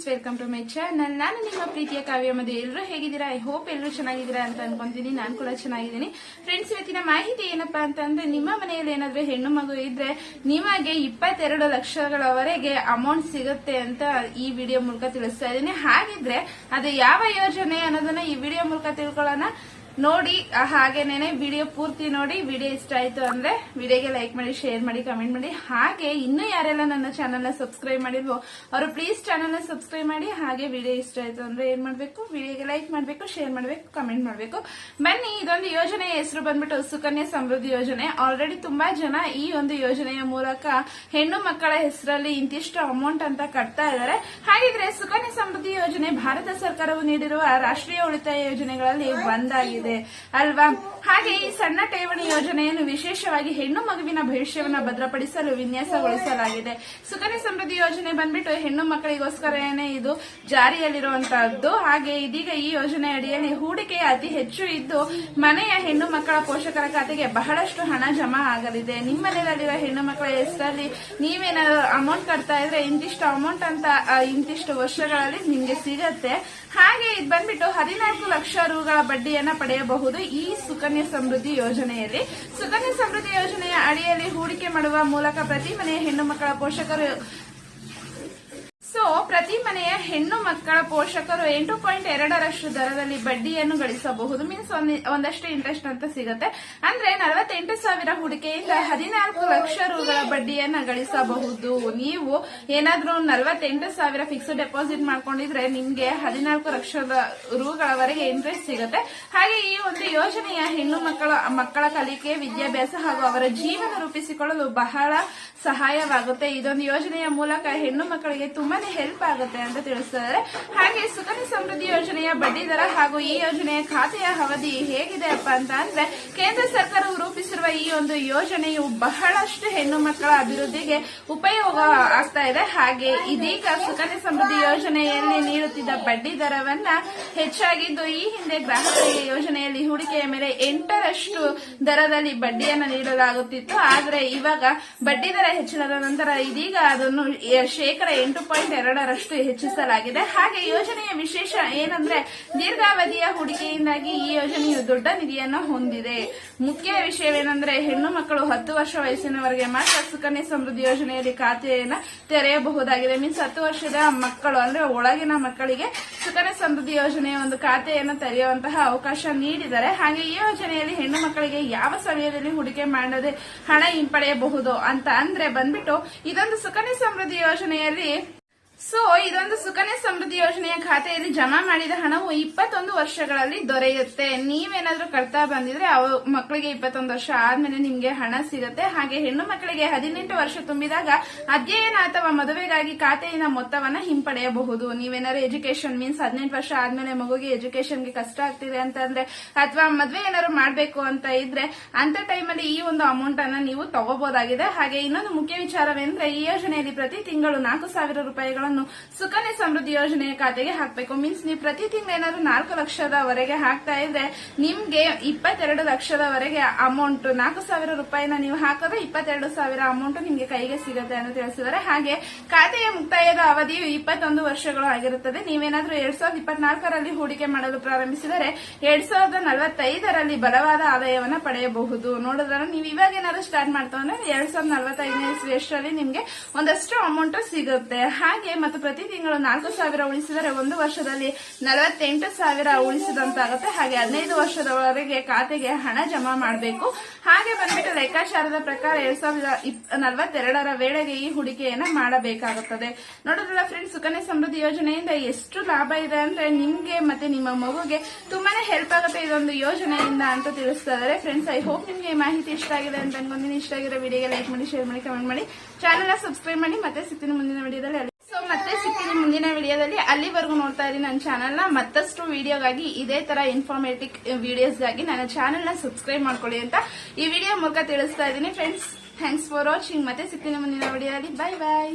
Friends welcome to my channel ನಾನು ನಿಮ್ಮ ಪ್ರೀತಿಯ ಕಾವ್ಯ ಮದುವೆ ಎಲ್ಲರೂ ಹೇಗಿದ್ದೀರಾ? ಐ ಹೋಪ್ ಎಲ್ಲರೂ ಚೆನ್ನಾಗಿದ್ದೀರಾ ಅಂತ ಅನ್ಕೊಂತೀನಿ. ನಾನು ಕೂಡ ಚೆನ್ನಾಗಿದ್ದೀನಿ. ಫ್ರೆಂಡ್ಸ್ ಇವತ್ತಿನ ಮಾಹಿತಿ ಏನಪ್ಪಾ ಅಂತಂದ್ರೆ, ನಿಮ್ಮ ಮನೆಯಲ್ಲಿ ಏನಾದ್ರೂ ಹೆಣ್ಣು ಮಗು ಇದ್ರೆ ನಿಮಗೆ ಇಪ್ಪತ್ತೆರಡು ಲಕ್ಷಗಳವರೆಗೆ ಅಮೌಂಟ್ ಸಿಗುತ್ತೆ ಅಂತ ಈ ವಿಡಿಯೋ ಮೂಲಕ ತಿಳಿಸ್ತಾ ಇದ್ದೀನಿ. ಹಾಗಿದ್ರೆ ಅದು ಯಾವ ಯೋಜನೆ ಅನ್ನೋದನ್ನ ಈ ವಿಡಿಯೋ ಮೂಲಕ ತಿಳ್ಕೊಳ್ಳೋಣ. ನೋಡಿ ಹಾಗೇನೆ ವಿಡಿಯೋ ಪೂರ್ತಿ ನೋಡಿ, ವಿಡಿಯೋ ಇಷ್ಟ ಆಯ್ತು ಅಂದ್ರೆ ವಿಡಿಯೋಗೆ ಲೈಕ್ ಮಾಡಿ ಶೇರ್ ಮಾಡಿ ಕಮೆಂಟ್ ಮಾಡಿ. ಹಾಗೆ ಇನ್ನೂ ಯಾರೆಲ್ಲ ನನ್ನ ಚಾನಲ್ನ ಸಬ್ಸ್ಕ್ರೈಬ್ ಮಾಡಿದ್ವೋ ಅವರು ಪ್ಲೀಸ್ ಚಾನಲ್ನ ಸಬ್ಸ್ಕ್ರೈಬ್ ಮಾಡಿ, ಹಾಗೆ ವಿಡಿಯೋ ಇಷ್ಟ ಆಯ್ತು ಅಂದ್ರೆ ಏನ್ ಮಾಡ್ಬೇಕು? ವಿಡಿಯೋಗೆ ಲೈಕ್ ಮಾಡ್ಬೇಕು ಶೇರ್ ಮಾಡ್ಬೇಕು ಕಮೆಂಟ್ ಮಾಡ್ಬೇಕು. ಬನ್ನಿ, ಇದೊಂದು ಯೋಜನೆ, ಹೆಸರು ಬಂದ್ಬಿಟ್ಟು ಸುಕನ್ಯಾ ಸಮೃದ್ಧಿ ಯೋಜನೆ. ಆಲ್ರೆಡಿ ತುಂಬಾ ಜನ ಈ ಒಂದು ಯೋಜನೆಯ ಮೂಲಕ ಹೆಣ್ಣು ಮಕ್ಕಳ ಹೆಸರಲ್ಲಿ ಇಂತಿಷ್ಟು ಅಮೌಂಟ್ ಅಂತ ಕಟ್ತಾ ಇದ್ದಾರೆ ಹಾಗಿದ್ರೆ ಸುಕನ್ಯಾ ಸಮೃದ್ಧಿ ಯೋಜನೆ ಭಾರತ ಸರ್ಕಾರವು ನೀಡಿರುವ ರಾಷ್ಟ್ರೀಯ ಉಳಿತಾಯ ಯೋಜನೆಗಳಲ್ಲಿ ಒಂದಾಗಿದೆ. ಅಲ್ವಾ? ಹಾಗೆ ಈ ಸಣ್ಣ ಠೇವಣಿ ಯೋಜನೆಯನ್ನು ವಿಶೇಷವಾಗಿ ಹೆಣ್ಣು ಮಗುವಿನ ಭವಿಷ್ಯವನ್ನ ಭದ್ರಪಡಿಸಲು ವಿನ್ಯಾಸಗೊಳಿಸಲಾಗಿದೆ. ಸುಕನ್ಯಾ ಸಮೃದ್ಧಿ ಯೋಜನೆ ಬಂದ್ಬಿಟ್ಟು ಹೆಣ್ಣು ಮಕ್ಕಳಿಗೋಸ್ಕರನೇ ಇದು ಜಾರಿಯಲ್ಲಿರುವಂತಹದ್ದು. ಹಾಗೆ ಇದೀಗ ಈ ಯೋಜನೆ ಅಡಿಯಲ್ಲಿ ಹೂಡಿಕೆ ಅತಿ ಹೆಚ್ಚು ಇದ್ದು, ಮನೆಯ ಹೆಣ್ಣು ಮಕ್ಕಳ ಪೋಷಕರ ಖಾತೆಗೆ ಬಹಳಷ್ಟು ಹಣ ಜಮಾ ಆಗಲಿದೆ. ನಿಮ್ಮ ಮನೆಯಲ್ಲಿರೋ ಹೆಣ್ಣು ಮಕ್ಕಳ ಹೆಸರಲ್ಲಿ ನೀವೇನಾದ್ರು ಅಮೌಂಟ್ ಕಟ್ತಾ ಇದ್ರೆ ಇಂತಿಷ್ಟು ಅಮೌಂಟ್ ಅಂತ ಇಂತಿಷ್ಟು ವರ್ಷಗಳಲ್ಲಿ ನಿಮ್ಗೆ ಸಿಗತ್ತೆ. ಹಾಗೆ ಇದು ಬಂದ್ಬಿಟ್ಟು ಹದಿನಾಲ್ಕು ಲಕ್ಷ ರೂಗಳ ಬಡ್ಡಿಯನ್ನ ಪಡೆಯಬಹುದು ಈ ಸುಕನ್ಯಾ ಸಮೃದ್ಧಿ ಯೋಜನೆಯಲ್ಲಿ. ಸುಕನ್ಯಾ ಸಮೃದ್ಧಿ ಯೋಜನೆಯ ಅಡಿಯಲ್ಲಿ ಹೂಡಿಕೆ ಮಾಡುವ ಮೂಲಕ ಪ್ರತಿ ಮನೆಯ ಹೆಣ್ಣು ಮಕ್ಕಳ ಪೋಷಕರು ಪ್ರತಿ ಮನೆಯ ಹೆಣ್ಣು ಮಕ್ಕಳ ಪೋಷಕರು ಎಂಟು ಪಾಯಿಂಟ್ ಎರಡರಷ್ಟು ದರದಲ್ಲಿ ಬಡ್ಡಿಯನ್ನು ಗಳಿಸಬಹುದು. ಮೀನ್ಸ್ ಒಂದಷ್ಟು ಇಂಟ್ರೆಸ್ಟ್ ಅಂತ ಸಿಗುತ್ತೆ. ಅಂದ್ರೆ ನಲವತ್ತೆಂಟು ಸಾವಿರ ಹೂಡಿಕೆಯಿಂದ ಹದಿನಾಲ್ಕು ಲಕ್ಷ ರೂಗಳ ಬಡ್ಡಿಯನ್ನ ಗಳಿಸಬಹುದು. ನೀವು ಏನಾದ್ರೂ ನಲವತ್ತೆಂಟು ಸಾವಿರ ಫಿಕ್ಸ್ಡ್ ಡೆಪಾಸಿಟ್ ಮಾಡ್ಕೊಂಡಿದ್ರೆ ನಿಮ್ಗೆ ಹದಿನಾಲ್ಕು ಲಕ್ಷದ ರೂಗಳವರೆಗೆ ಇಂಟ್ರೆಸ್ಟ್ ಸಿಗುತ್ತೆ. ಹಾಗೆ ಈ ಒಂದು ಯೋಜನೆಯ ಹೆಣ್ಣು ಮಕ್ಕಳ ಮಕ್ಕಳ ಕಲಿಕೆ, ವಿದ್ಯಾಭ್ಯಾಸ ಹಾಗೂ ಅವರ ಜೀವನ ರೂಪಿಸಿಕೊಳ್ಳಲು ಬಹಳ ಸಹಾಯವಾಗುತ್ತೆ. ಇದೊಂದು ಯೋಜನೆಯ ಮೂಲಕ ಹೆಣ್ಣು ಮಕ್ಕಳಿಗೆ ತುಂಬಾನೇ ಹೆಲ್ಪ್ ಆಗುತ್ತೆ. ಅಂತ ತಿಳಿಸ್ತಾರೆ ಹಾಗೆ ಸುಕನ್ಯಾ ಸಮೃದ್ಧಿ ಯೋಜನೆಯ ಬಡ್ಡಿ ದರ ಹಾಗೂ ಈ ಯೋಜನೆಯ ಖಾತೆಯ ಅವಧಿ ಹೇಗಿದೆ ಅಪ್ಪ ಅಂತ ಅಂದ್ರೆ, ಕೇಂದ್ರ ಸರ್ಕಾರವು ರೂಪಿಸಿರುವ ಈ ಒಂದು ಯೋಜನೆಯು ಬಹಳಷ್ಟು ಹೆಣ್ಣು ಮಕ್ಕಳ ಅಭಿವೃದ್ಧಿಗೆ ಉಪಯೋಗ ಆಗ್ತಾ ಇದೆ. ಹಾಗೆ ಇದೀಗ ಸುಕನ್ಯಾ ಸಮೃದ್ಧಿ ಯೋಜನೆಯಲ್ಲಿ ನೀಡುತ್ತಿದ್ದ ಬಡ್ಡಿ ದರವನ್ನ ಹೆಚ್ಚಾಗಿದ್ದು, ಈ ಹಿಂದೆ ಗ್ರಾಹಕರಿಗೆ ಯೋಜನೆಯಲ್ಲಿ ಹೂಡಿಕೆಯ ಮೇಲೆ ಎಂಟರಷ್ಟು ದರದಲ್ಲಿ ಬಡ್ಡಿಯನ್ನು ನೀಡಲಾಗುತ್ತಿತ್ತು. ಆದರೆ ಇವಾಗ ಬಡ್ಡಿ ದರ ಹೆಚ್ಚಳದ ನಂತರ ಇದೀಗ ಅದನ್ನು ಶೇಕಡ ಎಂಟು ಪಾಯಿಂಟ್ ಎರಡರಷ್ಟು ಹೆಚ್ಚಿಸಲಾಗಿದೆ. ಹಾಗೆ ಯೋಜನೆಯ ವಿಶೇಷ ಏನಂದ್ರೆ ದೀರ್ಘಾವಧಿಯ ಹೂಡಿಕೆಯಿಂದಾಗಿ ಈ ಯೋಜನೆಯು ದೊಡ್ಡ ನಿಧಿಯನ್ನು ಹೊಂದಿದೆ. ಮುಖ್ಯ ವಿಷಯವೇನೆಂದ್ರೆ ಹೆಣ್ಣು ಮಕ್ಕಳು ಹತ್ತು ವರ್ಷ ವಯಸ್ಸಿನವರೆಗೆ ಮಾತ್ರ ಸುಕನ್ಯಾ ಸಮೃದ್ಧಿ ಯೋಜನೆಯಲ್ಲಿ ಖಾತೆಯನ್ನು ತೆರೆಯಬಹುದಾಗಿದೆ. ಮೀನ್ಸ್ ಹತ್ತು ವರ್ಷದ ಮಕ್ಕಳು, ಅಂದ್ರೆ ಒಳಗಿನ ಮಕ್ಕಳಿಗೆ ಸುಕನ್ಯಾ ಸಮೃದ್ಧಿ ಯೋಜನೆಯ ಒಂದು ಖಾತೆಯನ್ನು ತೆರೆಯುವಂತಹ ಅವಕಾಶ ನೀಡಿದ್ದಾರೆ ಹಾಗೆ ಈ ಯೋಜನೆಯಲ್ಲಿ ಹೆಣ್ಣು ಮಕ್ಕಳಿಗೆ ಯಾವ ಸಮಯದಲ್ಲಿ ಹೂಡಿಕೆ ಮಾಡದೆ ಹಣ ಹಿಂಪಡೆಯಬಹುದು ಅಂತ ಅಂದ್ರೆ ಬಂದ್ಬಿಟ್ಟು ಇದೊಂದು ಸುಕನ್ಯಾ ಸಮೃದ್ಧಿ ಯೋಜನೆಯಲ್ಲಿ ಸೊ ಇದೊಂದು ಸುಕನ್ಯಾ ಸಮೃದ್ಧಿ ಯೋಜನೆಯ ಖಾತೆಯಲ್ಲಿ ಜಮಾ ಮಾಡಿದ ಹಣವು ಇಪ್ಪತ್ತೊಂದು ವರ್ಷಗಳಲ್ಲಿ ದೊರೆಯುತ್ತೆ. ನೀವೇನಾದ್ರೂ ಕಟ್ತಾ ಬಂದಿದ್ರೆ ಅವ ಮಕ್ಕಳಿಗೆ ಇಪ್ಪತ್ತೊಂದು ವರ್ಷ ಆದ್ಮೇಲೆ ನಿಮ್ಗೆ ಹಣ ಸಿಗುತ್ತೆ. ಹಾಗೆ ಹೆಣ್ಣು ಮಕ್ಕಳಿಗೆ ಹದಿನೆಂಟು ವರ್ಷ ತುಂಬಿದಾಗ ಅಧ್ಯಯನ ಅಥವಾ ಮದುವೆಗಾಗಿ ಖಾತೆಯಿಂದ ಮೊತ್ತವನ್ನ ಹಿಂಪಡೆಯಬಹುದು. ನೀವೇನಾದ್ರು ಎಜುಕೇಶನ್ ಮೀನ್ಸ್ ಹದಿನೆಂಟು ವರ್ಷ ಆದ್ಮೇಲೆ ಮಗುಗೆ ಎಜುಕೇಶನ್ಗೆ ಕಷ್ಟ ಆಗ್ತಿದೆ ಅಂತಂದ್ರೆ ಅಥವಾ ಮದುವೆ ಏನಾದ್ರು ಮಾಡಬೇಕು ಅಂತ ಇದ್ರೆ ಅಂತ ಟೈಮಲ್ಲಿ ಈ ಒಂದು ಅಮೌಂಟ್ ಅನ್ನ ನೀವು ತಗೋಬಹುದಾಗಿದೆ ಹಾಗೆ ಇನ್ನೊಂದು ಮುಖ್ಯ ವಿಚಾರವೆಂದ್ರೆ ಈ ಯೋಜನೆಯಲ್ಲಿ ಪ್ರತಿ ತಿಂಗಳು ನಾಲ್ಕು ಸಾವಿರ ರೂಪಾಯಿಗಳನ್ನು ಸುಕನ್ಯಾ ಸಮೃದ್ಧಿ ಯೋಜನೆಯ ಖಾತೆಗೆ ಹಾಕಬೇಕು. ಮೀನ್ಸ್ ನೀವು ಪ್ರತಿ ತಿಂಗಳು ಏನಾದ್ರು ನಾಲ್ಕು ಲಕ್ಷದವರೆಗೆ ಹಾಕ್ತಾ ಇದ್ರೆ ನಿಮ್ಗೆ ಇಪ್ಪತ್ತೆರಡು ಲಕ್ಷದವರೆಗೆ ಅಮೌಂಟ್ ನಾಲ್ಕು ಸಾವಿರ ರೂಪಾಯಿನ ನೀವು ಹಾಕಿದ್ರೆ ಇಪ್ಪತ್ತೆರಡು ಸಾವಿರ ಅಮೌಂಟ್ ನಿಮ್ಗೆ ಕೈಗೆ ಸಿಗುತ್ತೆ ಅಂತ ತಿಳಿಸಿದ್ದಾರೆ. ಹಾಗೆ ಖಾತೆಯ ಮುಕ್ತಾಯದ ಅವಧಿಯು ಇಪ್ಪತ್ತೊಂದು ವರ್ಷಗಳು ಆಗಿರುತ್ತದೆ. ನೀವೇನಾದ್ರೂ ಎರಡ್ ಸಾವಿರದ ಇಪ್ಪತ್ನಾಲ್ಕರಲ್ಲಿ ಹೂಡಿಕೆ ಮಾಡಲು ಪ್ರಾರಂಭಿಸಿದರೆ ಎರಡ್ ಸಾವಿರದ ನಲವತ್ತೈದರಲ್ಲಿ ಬಲವಾದ ಆದಾಯವನ್ನು ಪಡೆಯಬಹುದು. ನೋಡಿದ್ರೆ ನೀವು ಇವಾಗ ಏನಾದ್ರು ಸ್ಟಾರ್ಟ್ ಮಾಡ್ತಾ ಅಂದ್ರೆ ಎರಡ್ ಸಾವಿರದ ನಲವತ್ತೈದನೇ ಇಸ್ವಿಯಷ್ಟರಲ್ಲಿ ನಿಮ್ಗೆ ಒಂದಷ್ಟು ಅಮೌಂಟ್ ಸಿಗುತ್ತೆ. ಹಾಗೆ ಮತ್ತು ಪ್ರತಿ ತಿಂಗಳು ನಾಲ್ಕು ಸಾವಿರ ಉಳಿಸಿದರೆ ಒಂದು ವರ್ಷದಲ್ಲಿ ನಲವತ್ತೆಂಟು ಸಾವಿರ ಉಳಿಸಿದಂತಾಗುತ್ತೆ. ಹಾಗೆ ಹದಿನೈದು ವರ್ಷದವರೆಗೆ ಖಾತೆಗೆ ಹಣ ಜಮಾ ಮಾಡಬೇಕು. ಹಾಗೆ ಬಂದ್ಬಿಟ್ಟು ಲೆಕ್ಕಾಚಾರದ ಪ್ರಕಾರ ಎರಡ್ ಸಾವಿರದ ನಲವತ್ತೆರಡರ ವೇಳೆಗೆ ಈ ಹೂಡಿಕೆಯನ್ನ ಮಾಡಬೇಕಾಗುತ್ತದೆ. ನೋಡಿದ್ರಲ್ಲ ಫ್ರೆಂಡ್ಸ್ ಸುಕನ್ಯಾ ಸಮೃದ್ಧಿ ಯೋಜನೆಯಿಂದ ಎಷ್ಟು ಲಾಭ ಇದೆ ಅಂದ್ರೆ ನಿಮ್ಗೆ ಮತ್ತೆ ನಿಮ್ಮ ಮಗುಗೆ ತುಂಬಾನೇ ಹೆಲ್ಪ್ ಆಗುತ್ತೆ ಇದೊಂದು ಯೋಜನೆಯಿಂದ ಅಂತ ತಿಳಿಸ್ತಾ ಇದ್ದಾರೆ. ಫ್ರೆಂಡ್ಸ್ ಐ ಹೋಪ್ ನಿಮ್ಗೆ ಮಾಹಿತಿ ಇಷ್ಟ ಆಗಿದೆ ಅಂತ ಅನ್ಕೊಂಡಿನಿ ಇಷ್ಟ ಆಗಿರೋ ವಿಡಿಯೋಗೆ ಲೈಕ್ ಮಾಡಿ ಶೇರ್ ಮಾಡಿ ಕಮೆಂಟ್ ಮಾಡಿ. ಚಾನೆಲ್ ಸಬ್ಸ್ಕ್ರೈಬ್ ಮಾಡಿ. ಮತ್ತೆ ಸಿಗ್ತೀನಿ ಮುಂದಿನ ವಿಡಿಯೋದಲ್ಲಿ ಸೊ ಮತ್ತೆ ಸಿಗ್ತೀನಿ ಮುಂದಿನ ವಿಡಿಯೋದಲ್ಲಿ. ಅಲ್ಲಿವರೆಗೂ ನೋಡ್ತಾ ಇದ್ದೀನಿ ನನ್ನ ಚಾನಲ್ನ. ಮತ್ತಷ್ಟು ವಿಡಿಯೋಗಾಗಿ ಇದೇ ತರ ಇನ್ಫಾರ್ಮೇಟಿವ್ ವಿಡಿಯೋಸ್ಗಾಗಿ ನನ್ನ ಚಾನಲ್ನ ಸಬ್ಸ್ಕ್ರೈಬ್ ಮಾಡ್ಕೊಳ್ಳಿ ಅಂತ ಈ ವಿಡಿಯೋ ಮೂಲಕ ತಿಳಿಸ್ತಾ ಇದ್ದೀನಿ. ಫ್ರೆಂಡ್ಸ್ ಥ್ಯಾಂಕ್ಸ್ ಫಾರ್ ವಾಚಿಂಗ್ ಮತ್ತೆ ಸಿಕ್ಕಿನ ಮುಂದಿನ ವಿಡಿಯೋದಲ್ಲಿ. Bye bye